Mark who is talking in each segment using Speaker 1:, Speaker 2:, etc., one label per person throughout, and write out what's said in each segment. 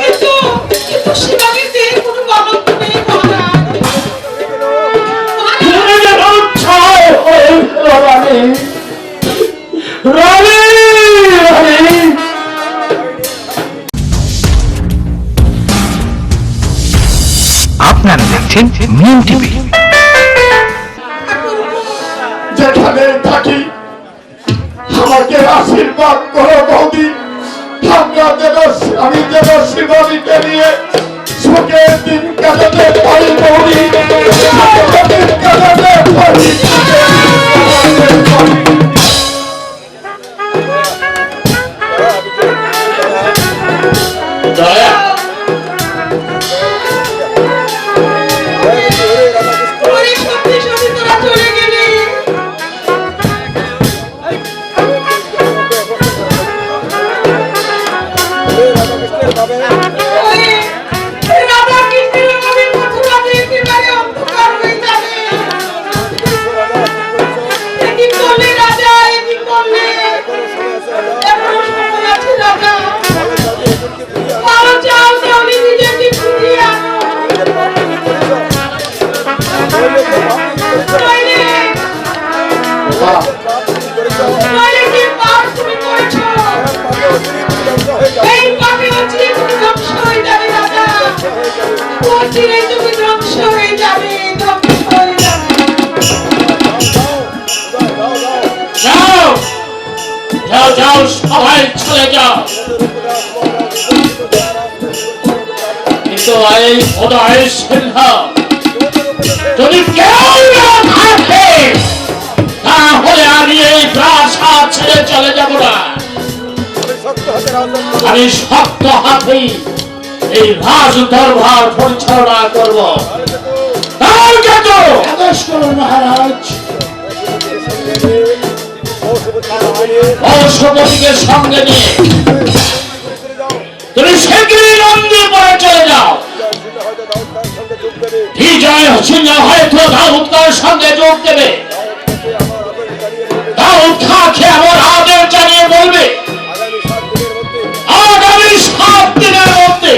Speaker 1: কিন্তু কিন্তু কোনো নেই মহারাজ।
Speaker 2: রানী। রানী
Speaker 3: আপনারা দেখছেন মিম টিভি।
Speaker 2: শিবানীকে নিয়ে সুখের দিন কাটাতে পারি সুখের দিন কাটাতে পারি যাও যাও, সবাই চলে যাও। কিন্তু এই খোদাই সিংহা, যদি কেউ না থাকে, তাহলে আমি এই প্রাসাদ ছেড়ে চলে যাব না। আমি শক্ত হাতেই এই রাজ দরবার পরিচালনা করব। করুন মহারাজ। অশ্বপতিকে সঙ্গে নিয়ে। তুমি শীঘ্রই নন্দীপুরে চলে যাও। বিজয় সিংহ হয়তো দাউদ সঙ্গে যোগ দেবে। দাউদ খাকে আমার আদেশ জানিয়ে বলবে। আগামী সাত দিনের মধ্যে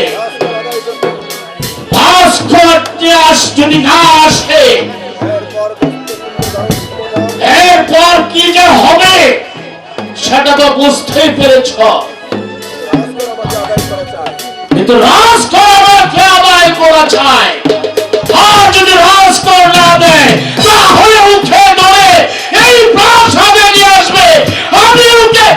Speaker 2: ভাস্কর ইতিহাস যদি না আসে, এরপর কি যে হবে? সেটা তো বুঝতেই পেরেছ। কিন্তু রাজকর আমাকে আদায় করা চায়? যদি রাজকর না দেয়, তাহলে উঠে এই প্রাসাদে নিয়ে আসবে। আমি
Speaker 4: তাই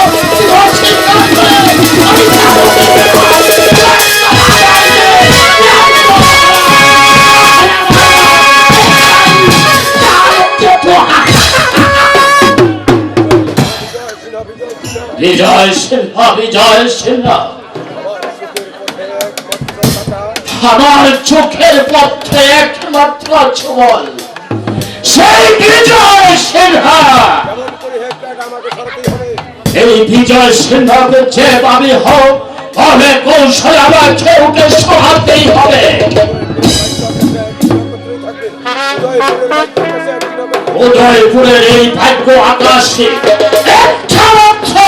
Speaker 2: বিজয় সিংহ বিজয় সিংহ আমার চোখের পথে একমাত্র ছবল সেই বিজয় সিংহ এই বিজয় সিংহকে যে আমি হোক তবে কৌশল আমার কেউকে সহাতেই হবে। উদয়পুরের এই ভাগ্য আকাশে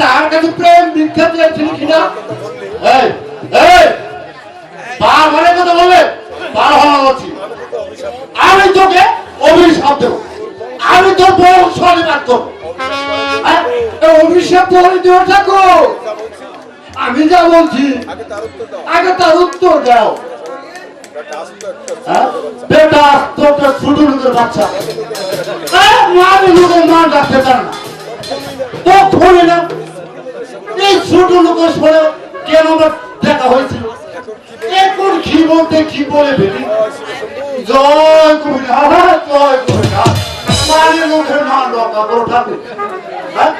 Speaker 5: তার কাছে প্রেম ভিক্ষা চেয়েছিল কিনা? এই এই বার মানে কথা বললে বার হওয়া বলছি আমি তোকে অভিশাপ দেবো। আমি তোর নিবাদ করব হ্যাঁ? অভিশাপ দিও ঠাকুর আমি যা বলছি আগে তার উত্তর দাও। হ্যাঁ? বেটা তোকে ছোট লোকের বাচ্চা। মানে লোকের মান রাখতে পারে না। তো খোলে না। এই ছোট লোকের শোনে কেন আমার দেখা হয়েছিল? এখন কি বলতে কি বলে ফেলি জয় কবিরা জয় কবিরা। হ্যাঁ?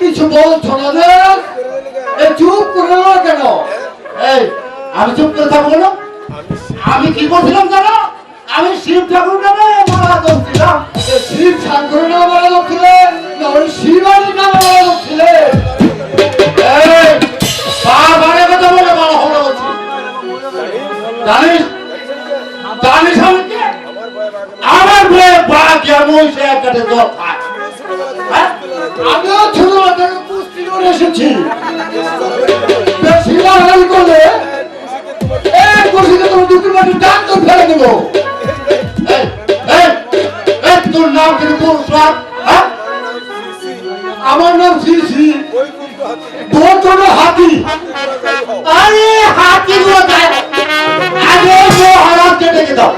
Speaker 5: কিছু বলছো না চুপ করে কেন? এই, আমি চুপ করে থাকব আমি কি করছিলাম জানো? আমি শিব ঠাকুর নামে মারা করছিলাম এ শিব ঠাকুর নামে মারা করছিলে না ওই শিবানীর নামে মারা করছিলে এই বাবারে কথা বলে মারা হলো জানিস জানিস? আমার বয়ে বা কেমন সে হ্যাঁ? আমিও ছোটবেলা কুস্তি করে এসেছি। করলে এই কুস্তিতে তোমার দুটি মাটি ফেলে দেবো। নাম কিন্তু হ্যাঁ? আমার নাম শ্রী শ্রী হাতি। হাতি দাও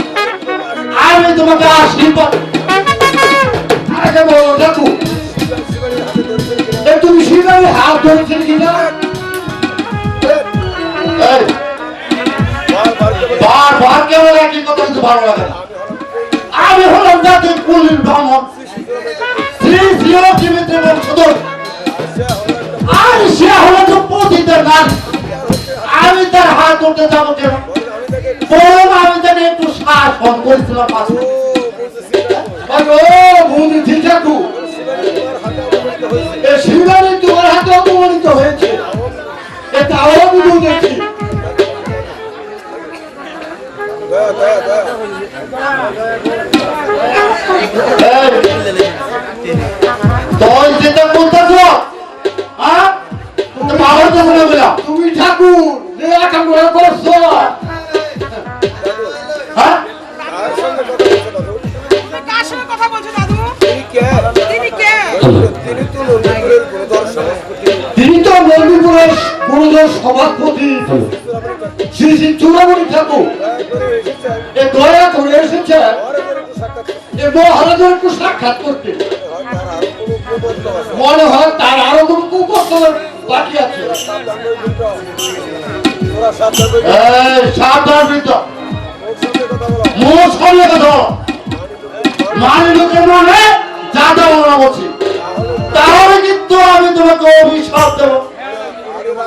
Speaker 5: আমি তোমাকে দেখো তুমি হাত কিনা এই, বারবার কেউ একই কথা ভালো লাগে না আমি হলাম জাতির কুলির ব্রাহ্মণ। শ্রী শ্রী আর সে হলো তো পতিতের গান আমি তার হাত ধরতে যাব কেন? আমি তাকে একটু শাসন করেছিলাম হয়েছে। তুই যেটা বলতেছ হ্যাঁ? তুমি ঠাকুর ঠাকুর করছ হ্যাঁ?
Speaker 1: কার সঙ্গে কথা বলছো দাদু? তিনি
Speaker 5: তো মন্দিরপুরের গুরুদের সভাপতি। শ্রী শ্রী চূড়ামণি ঠাকুর এ দয়া করে এসেছে, এ মহারাজের একটু সাক্ষাৎ করতে। মনে হয় তার আরও কোনো কুকর্তব্য বাকি আছে। মোর সঙ্গে কথা মানে লোকের মনে যা যা বলছি তাহলে কিন্তু আমি তোমাকে অভিশাপ দেবো।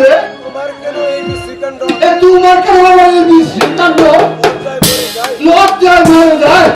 Speaker 5: পড়ে থাকবে এ তোমার কেন আমার এই বিশৃঙ্খল লজ্জায় মরে যায়?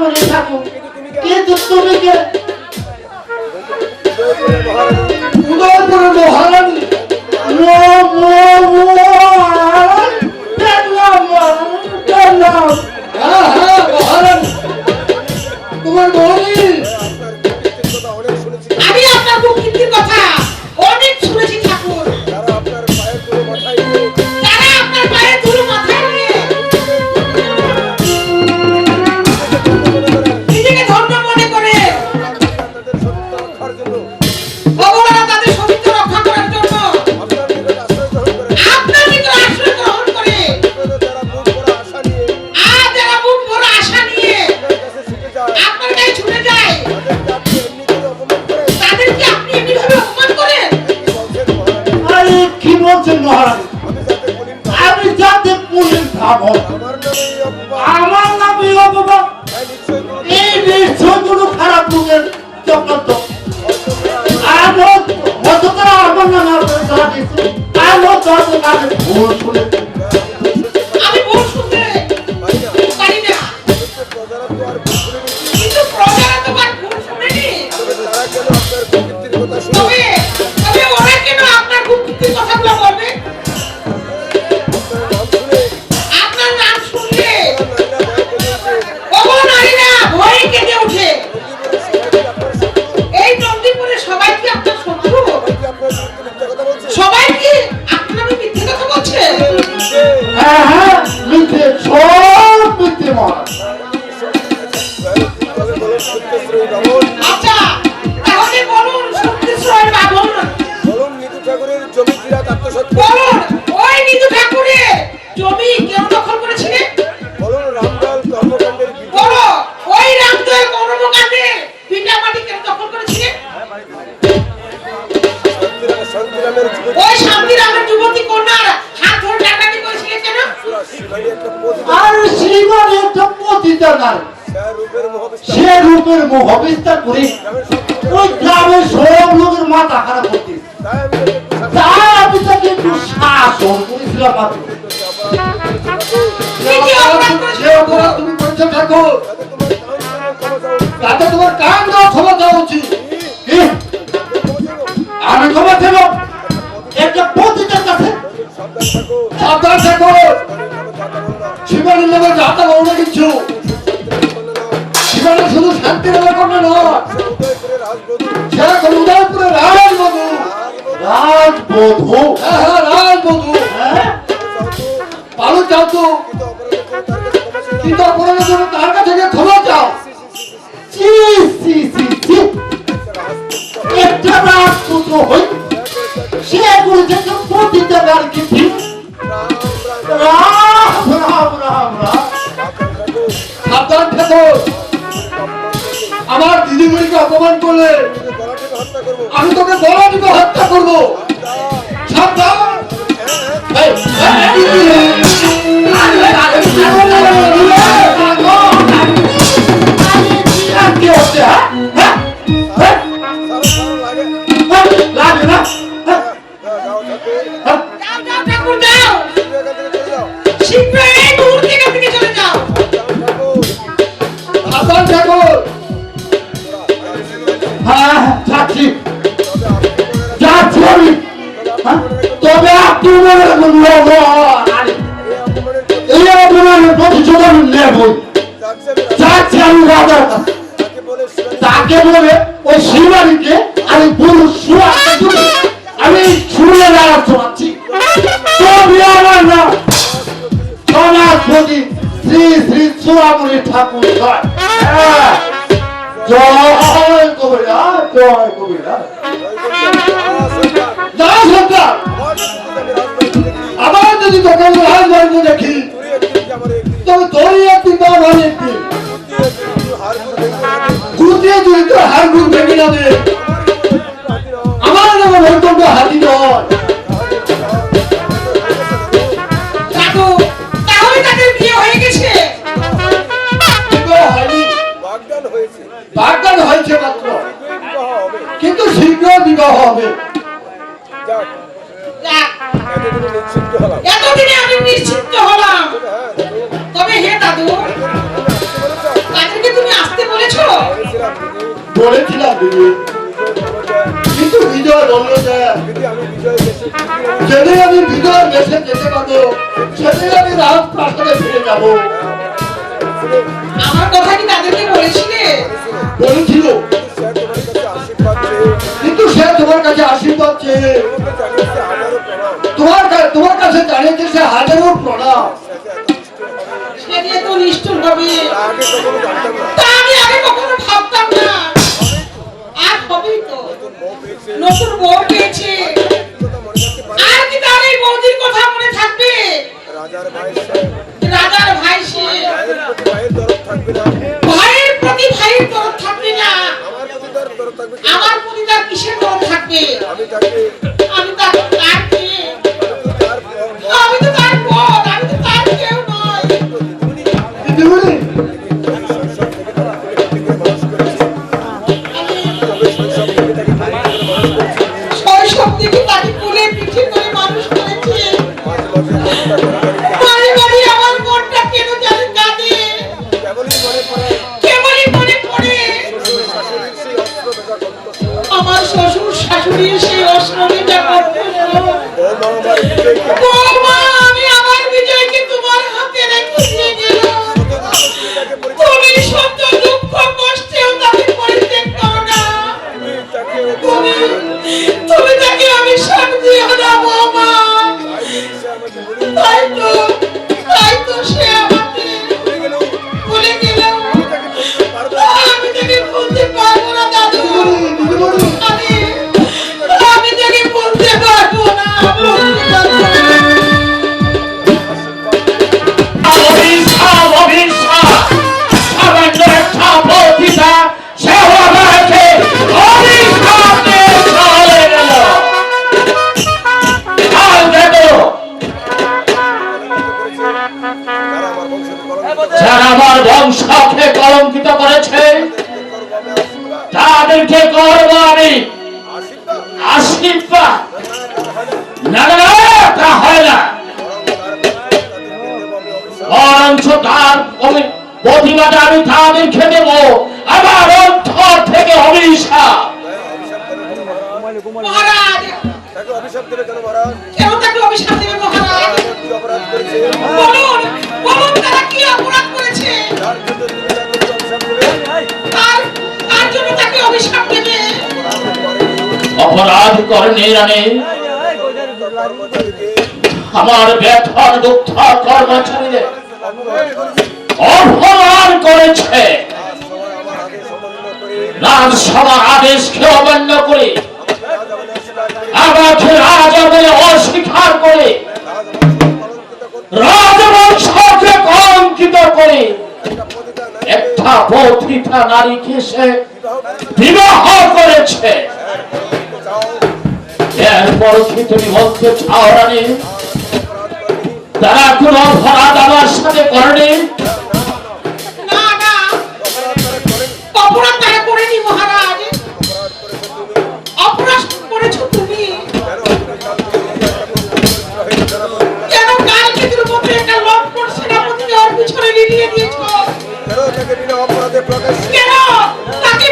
Speaker 5: করে থাকো। কিন্তু তুমি কে? উদয়পুরের মহারানী।
Speaker 1: করিস? ওই
Speaker 5: গ্রামের সব লোকের মাথা খারাপ করতিস
Speaker 1: তার
Speaker 5: অফিসে তুমি করেছ ঠাকুর। তাতে তোমার কাজ অপমান করলে আমি তোকে গলা টিপে হত্যা করব। তাকে বলে, ওই শিবানীকে আমি পুরুষ শুয়া আমি ছুঁড়ে দাঁড়া শোনাচ্ছি তবে আমার না। সমাজপতি শ্রী শ্রী চূড়ামণি ঠাকুর জয়। কবিরা জয় কবিরা জয় সরকার। যদি তোকে হাল মারবো দেখি তবে তোরই একদিন বা আমার একদিন। গুটিয়ে তুই তোর দেশে যেতে পারব সেদিন আমি রাজপ্রাসাদে ফিরে যাব।
Speaker 1: আমার কথা কি তাদেরকে বলেছিলে?
Speaker 5: বলেছিল। কিন্তু সে তোমার কাছে আশীর্বাদ চেয়ে তোমার তোমার কাছে সে হাজারো প্রণাম।
Speaker 1: সে তো নিষ্ঠুর হবে। তা আমি আগে কখনো ভাবতাম না। আর হবেই তো। নতুন বউ পেয়েছে। বৌদির কথা মনে থাকবে?
Speaker 6: রাজার ভাই
Speaker 1: রাজার ভাই সে।
Speaker 6: ভাইয়ের দরদ থাকবে না।
Speaker 1: ভাইয়ের প্রতি ভাইয়ের দরদ থাকবে না।
Speaker 6: আমার প্রতি তার দরদ থাকবে
Speaker 1: আমার প্রতি তার কিসের দরদ থাকবে?
Speaker 6: আমি তাকে
Speaker 1: আমি তার অভিশাপ।
Speaker 2: দেবে
Speaker 1: তার
Speaker 6: তার জন্য তাকে অভিশাপ
Speaker 2: অপরাধ করেনি রানী। আমার ব্যথর দুঃখ কর্মচারীদের
Speaker 6: অপমান করেছে।
Speaker 2: রাজসভার আদেশকে অমান্য করে
Speaker 6: আমাকে রাজা অস্বীকার করে,
Speaker 2: রাজবংশকে
Speaker 6: কলঙ্কিত করে, একটা
Speaker 2: পথিতা নারীকে সে
Speaker 6: বিবাহ
Speaker 2: করেছে। এরপর কি তুমি বলতে চাও রানী? তারা কোন অপরাধ আমার সাথে করেনি?
Speaker 6: অপরাধ তারা করেনি
Speaker 1: মহারাজ,
Speaker 6: অপরাধ করেছে তুমি।
Speaker 1: তুমি
Speaker 6: কেন একটা পতিতা নারীকে জানাব
Speaker 1: কেন কাল কেতুর মতো একটা লটপট সেনাপতিকে ওর পিছনে নিয়ে দিয়েছ?
Speaker 6: অপরাধে প্রকাশ্যে
Speaker 1: কেন তাকে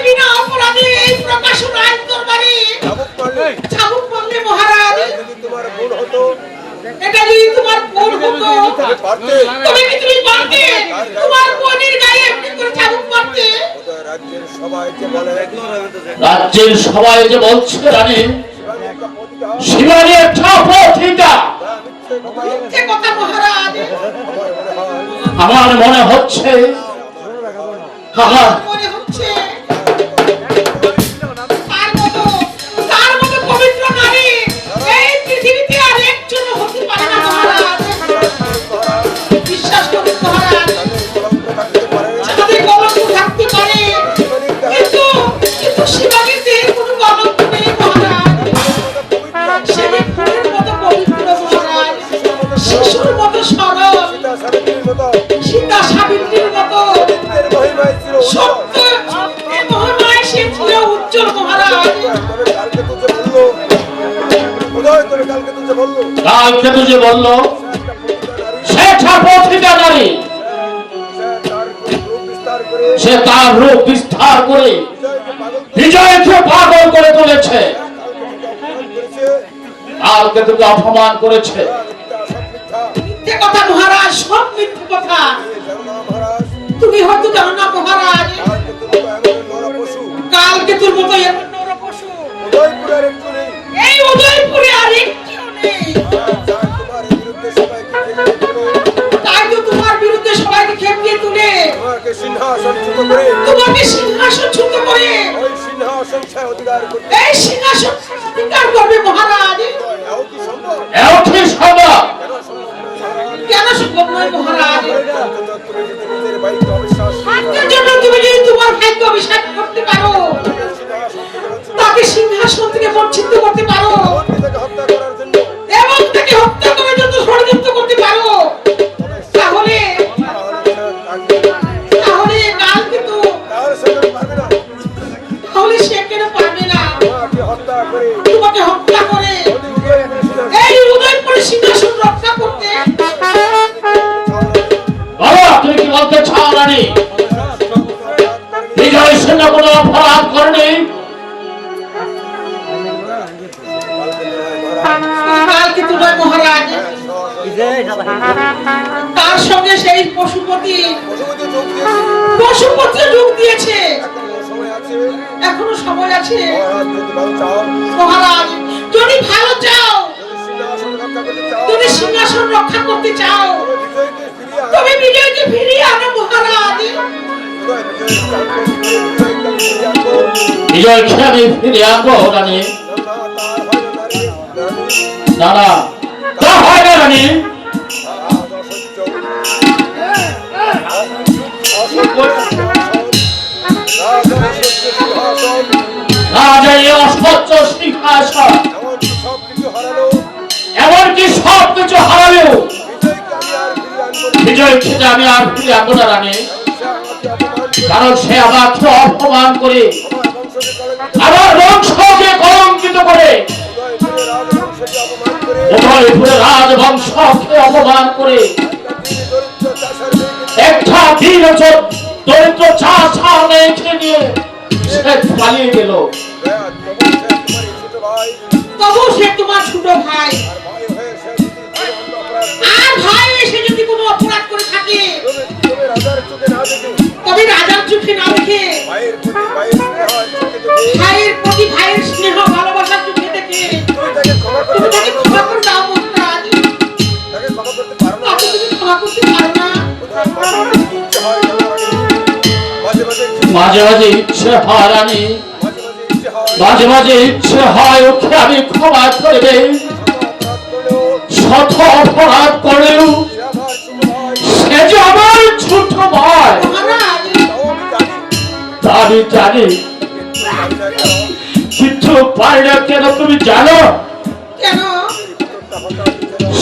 Speaker 1: মহারাজ
Speaker 6: যদি তোমার ভুল হতো
Speaker 1: এটা যদি তোমার
Speaker 6: পারতে
Speaker 1: কি তুমি পারতে তোমার বোনের গায়ে এমনি করে চাবুক মারতে
Speaker 6: রাজ্যের সবাই যে বলে
Speaker 2: রাজ্যের সবাই যে বলছে
Speaker 6: শিবানী একটা
Speaker 1: মহারাজ
Speaker 6: আমার মনে
Speaker 2: হচ্ছে আমার
Speaker 1: মনে হচ্ছে সত্য এই মহিমায় সে ছিল উজ্জ্বল মহারাজ।
Speaker 6: কালকে তো যে বলল। কালকে তো যে বলল
Speaker 2: কালকে তো যে বলল
Speaker 6: সে নারী তার রূপ বিস্তার করে
Speaker 2: সে তার করে
Speaker 6: বিজয়কে পাগল
Speaker 2: করে তুলেছে।
Speaker 6: কালকে তোমাকে অপমান করেছে।
Speaker 1: কথা মহারাজ সব মিথ্যে কথা। তুমি হয়তো জানো না মহারাজ।
Speaker 6: কালকে
Speaker 1: তোর মতো। এই উদয়পুরে আর একটিও নেই। তাই তো তোমার বিরুদ্ধে সবাইকে খেপিয়ে তুলে।
Speaker 6: তোমাকে সিংহাসনচ্যুত করে
Speaker 1: তোমাকে সিংহাসন ছুত করে।
Speaker 6: ওই সিংহাসন অধিকার করতে
Speaker 1: এই সিংহাসন অধিকার করবে মহারাজ।
Speaker 6: এও কি সম্ভব?
Speaker 2: এও কি সম্ভব
Speaker 6: কেন সম্ভব?
Speaker 1: কেন সম্ভব নয় মহারাজ?
Speaker 6: বাড়িতে অবিশ্বাস
Speaker 1: তাকে সিংহাসন থেকে বঞ্চিত করতে পারো। পশুপতি
Speaker 6: পশুপতি যোগ দিয়েছে। এখনও সময় আছে।
Speaker 1: এখনও সময়
Speaker 6: মহারাজ যদি ভালো চাও।
Speaker 1: মহারাজ যদি ভালো চাও
Speaker 6: যদি সিংহাসন রক্ষা করতে চাও।
Speaker 1: তুমি বিজয়কে ফিরিয়ে আনো। মহারাজ।
Speaker 6: বিজয়কে আনব, ফিরিয়ে আনব।
Speaker 2: আমি রানী।
Speaker 6: হয়
Speaker 2: তা হয় না রানী।
Speaker 6: সিংহাসন।
Speaker 2: এই অসহ্য সিংহাসন
Speaker 6: এমনকি
Speaker 2: সব কিছু হারালেও বিজয় খেতে আমি আর ফিরে
Speaker 6: আনব না।
Speaker 2: রানী কারণ সে আমাকে অপমান করে,
Speaker 6: আমার বংশকে কলঙ্কিত করে। রাজবংশকে অপমান করে একটা দীন
Speaker 2: দরিদ্র চাষা মেয়েকে নিয়ে সে পালিয়ে গেল।
Speaker 6: তবু সে তোমার ছোট ভাই।
Speaker 1: তবু সে তোমার ছোট ভাই
Speaker 6: আর ভাই হয়ে সে যদি কোনো অন্য অপরাধ করে,
Speaker 1: এসে যদি কোনো অপরাধ করে থাকে
Speaker 6: তবে রাজার চোখে না দেখে
Speaker 1: তবে রাজার চোখে না দেখে
Speaker 6: ভাইয়ের প্রতি ভাইয়ের স্নেহ
Speaker 1: ভালোবাসার চোখে দেখে
Speaker 6: তুমি তাকে ক্ষমা।
Speaker 1: করে দাও মহারাজ।
Speaker 6: তাকে ক্ষমা করতে পারো না।
Speaker 1: তুমি ক্ষমা করতে পারো না।
Speaker 6: মাঝে মাঝে ইচ্ছে হয় রানী? মাঝে মাঝে ইচ্ছে হয়,
Speaker 2: ওকে আমি ক্ষমা করে দেই
Speaker 6: ছোট অপরাধ করলেও
Speaker 2: শত অপরাধ করেও
Speaker 6: সে
Speaker 2: যে আমার ছোট
Speaker 6: তাও আমি জানি। আমি না কেন
Speaker 2: তুমি জানো?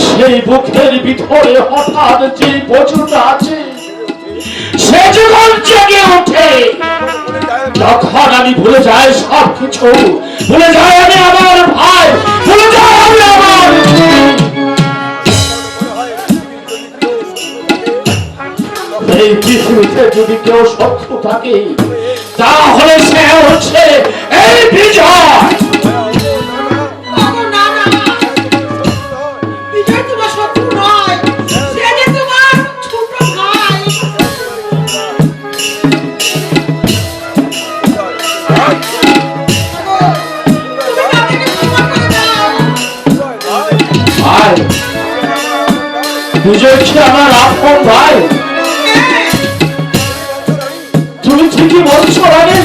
Speaker 2: সেই বুকের ভিতরে হঠাৎ যে পশুটা আছে সে জেগে
Speaker 6: যায়
Speaker 2: তখন আমি ভুলে যাই সব কিছু ভুলে যাই আমি আমার ভাই, ভুলে যাই আমি আমার এই পৃথিবীতে যদি কেউ শত্রু থাকে, তাহলে সে হচ্ছে এই বিজয়।
Speaker 1: বিজয়
Speaker 2: আমার আপন ভাই তুমি ঠিকই বলছো রানী।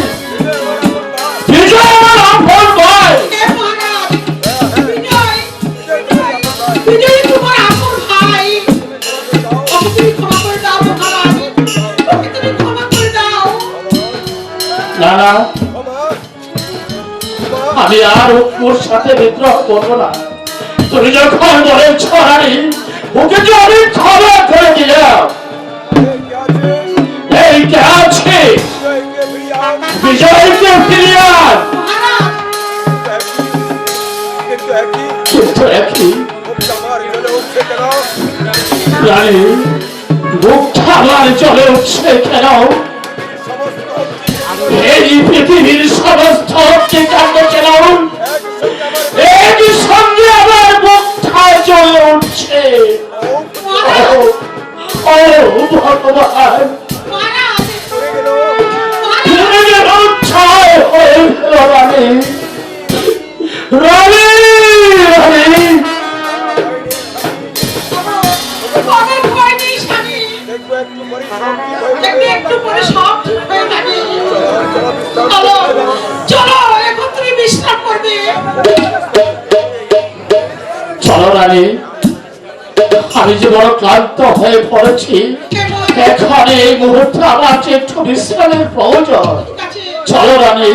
Speaker 2: বিজয় আমার আপন ভাই। না। আমি আর ওর সাথে বিদ্রোহ করব না। তুমি যখন বলেছ রানী ওকে যে আমি খাবার করে দিলাম এইটা আছে? বিজয়কে চলে উঠছে কেন এই পৃথিবীর সমস্ত
Speaker 1: করেছি।
Speaker 2: এখন এই মুহূর্তে আমার যে একটু বিশ্রামের প্রয়োজন। চলো রানী